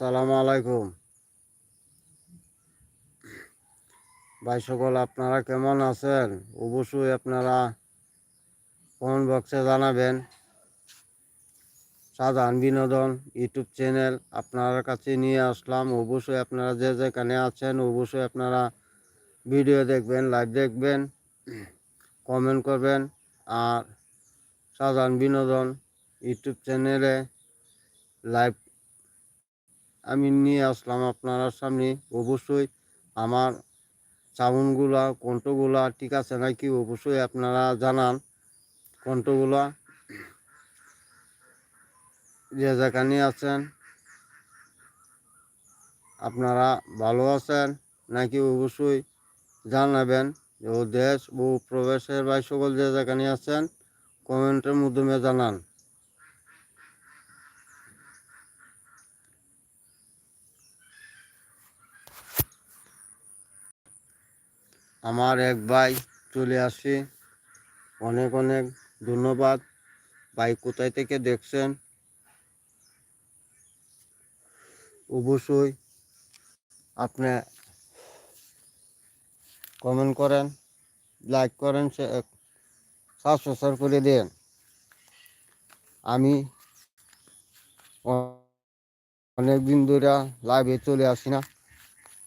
আসসালামু আলাইকুম। ভাই সকল আপনারা কেমন আছেন? অবশ্যই আপনারা কমেন্ট বক্সে জানাবেন। সাধারণ বিনোদন ইউটিউব চ্যানেল আপনার কাছে নিয়ে আসলাম। অবশ্যই আপনারা যে যেখানে আছেন, অবশ্যই আপনারা ভিডিও দেখবেন লাইভ দেখবেন কমেন্ট করবেন। আর সাধারণ বিনোদন ইউটিউব চ্যানেলে লাইভ আমি নিয়ে আসলাম আপনার সামনে। অবশ্যই আমার সাউন্ডগুলা, কণ্ঠগুলা ঠিক আছে নাকি? অবশ্যই আপনারা জানান। কণ্ঠগুলা যে যেখানে আছেন, আপনারা ভালো আছেন নাকি? অবশ্যই জানাবেন। ও দেশ ও প্রবেশের ভাই সকল যে যেখানে আছেন, কমেন্টের মাধ্যমে জানান। আমার এক ভাই চলে আসি। অনেক অনেক ধন্যবাদ। ভাই, কোথায় থেকে দেখছেন? অবশ্যই আপনি কমেন্ট করেন লাইক করেন সাবস্ক্রাইব করে দেন। আমি অনেক দিন ধরে লাইভে চলে আসি না।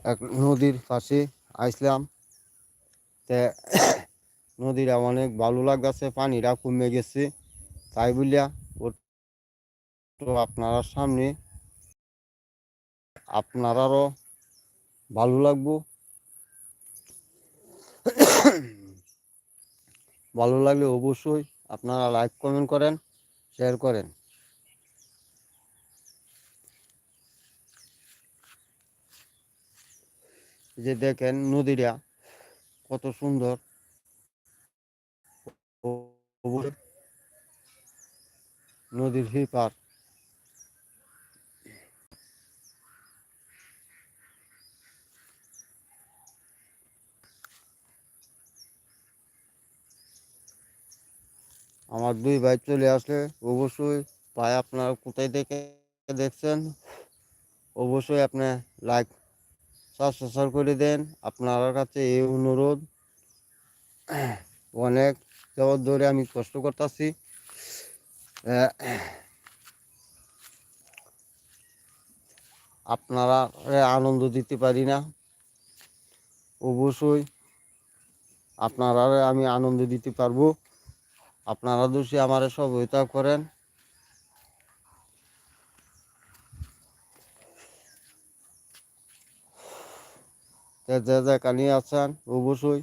এক নদীর পাশে আসলাম। তে নদীটা অনেক ভালো লাগতেছে পানিটা কমে গেছে। তাই বলিয়া তো আপনারা সামনে আপনারারও ভালো লাগবো। ভালো লাগলে অবশ্যই আপনারা লাইক কমেন্ট করেন শেয়ার করেন। যে দেখেন নদীটা কত সুন্দর। নদীর হিপার আমার দুই ভাই চলে আসলে অবশ্যই ভাই আপনারা কোথায় থেকে দেখছেন, অবশ্যই আপনি লাইক সাবস্ক্রাইব করে দেন। আপনার কাছে এই অনুরোধ। অনেক যাবৎ ধরে আমি কষ্ট করতেছি। আপনারা আনন্দ দিতে পারি না। অবশ্যই আপনারা আমি আনন্দ দিতে পারব। আপনারা দোষী আমার সহযোগিতা করেন। যে যে নিয়ে আছেন, অবশ্যই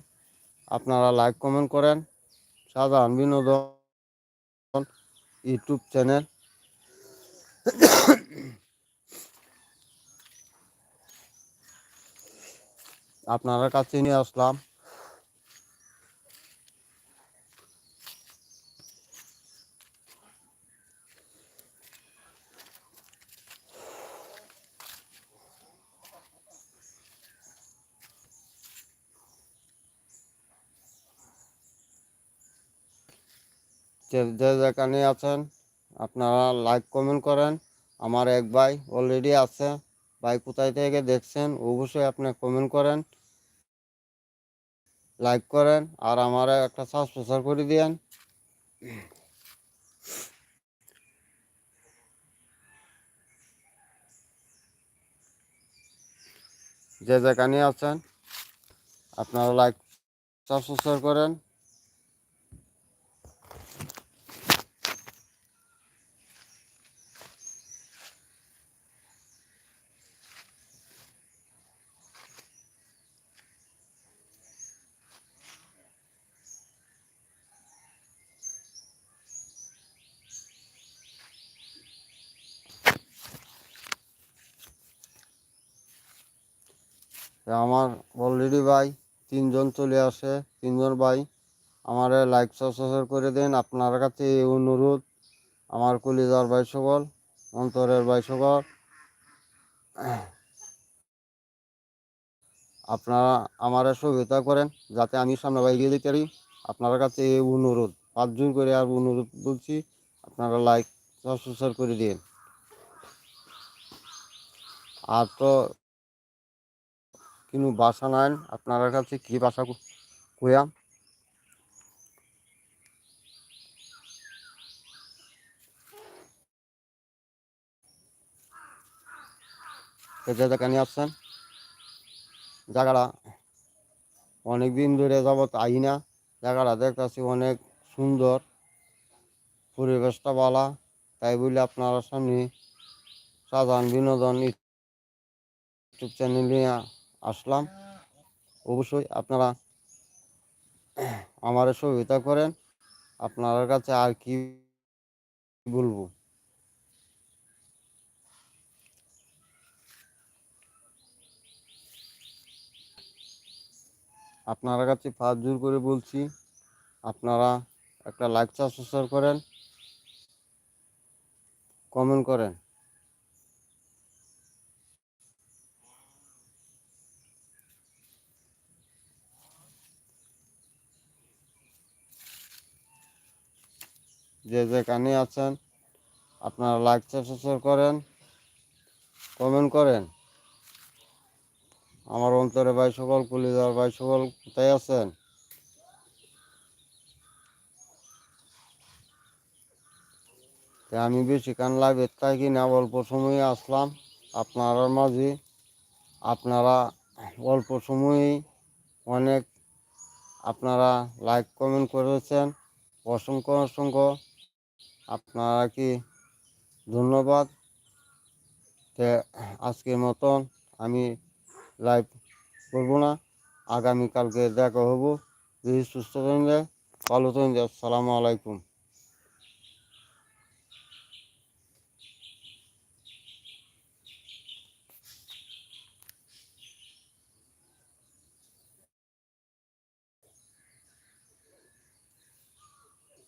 আপনারা লাইক কমেন্ট করেন। সাধারণ বিনোদন ইউটিউব চ্যানেল আপনার কাছে নিয়ে আসলাম। যে যেখানে আছেন, আপনারা লাইক কমেন্ট করেন। আমার এক ভাই অলরেডি আছে। ভাই কোথায় থেকে দেখছেন, অবশ্যই আপনি কমেন্ট করেন। লাইক করেন আর আমার একটা সাবস্ক্রাইব করে দিয়েন। যে যেখানে আছেন, আপনারা লাইক সাবস্ক্রাইব করেন। আমার অলরেডি ভাই তিনজন চলে আসে, তিনজন ভাই। আমার লাইক সাবস্ক্রাইব করে দেন। আপনার কাছে এই অনুরোধ। আমার কলিজার ভাই সকল, অন্তরের ভাই সকল। আপনারা আমার সহযোগিতা করেন, যাতে আমি সামনে বাইরে যেতে পারি। আপনার কাছে এই অনুরোধ। পাঁচ জোর করে আর অনুরোধ বলছি, আপনারা লাইক সাবস্ক্রাইব করে দিন আর তো কিন্তু বাসা নাই। আপনার কাছে কি বাসা কইয়াম? যে যেখানে আসছেন জায়গাটা অনেক দিন ধরে যাবত আই না। জায়গাটা দেখতেছি অনেক সুন্দর, পরিবেশটা ভালো। তাই বলে আপনারা সামনে সাধারণ বিনোদন ইউটিউব চ্যানেল নিয়ে আসলাম। অবশ্যই আপনারা আমার সহযোগিতা করেন। আপনার কাছে আর কি বলব? আপনার কাছে ফাঁস জোর করে বলছি, আপনারা একটা লাইক সাবস্ক্রাইব করেন কমেন্ট করেন। যে যেখানে আছেন, আপনারা লাইক সাবস্ক্রাইব করেন কমেন্ট করেন। আমার অন্তরে ভাই সকল, কলিদার ভাই সকল, কোথায় আছেন? আমি বেশি কান লাইভে থাকি না? অল্প সময়ে আসলাম আপনার মাঝে। আপনারা অল্প সময়েই অনেক আপনারা লাইক কমেন্ট করেছেন। অসংখ্য অসংখ্য আপনারা কি ধন্যবাদ? আজকের মতন আমি লাইভ করব না। আগামীকালকে দেখা হব। যদি সুস্থ থাকলে ভালো থাকলে আসসালামু আলাইকুম।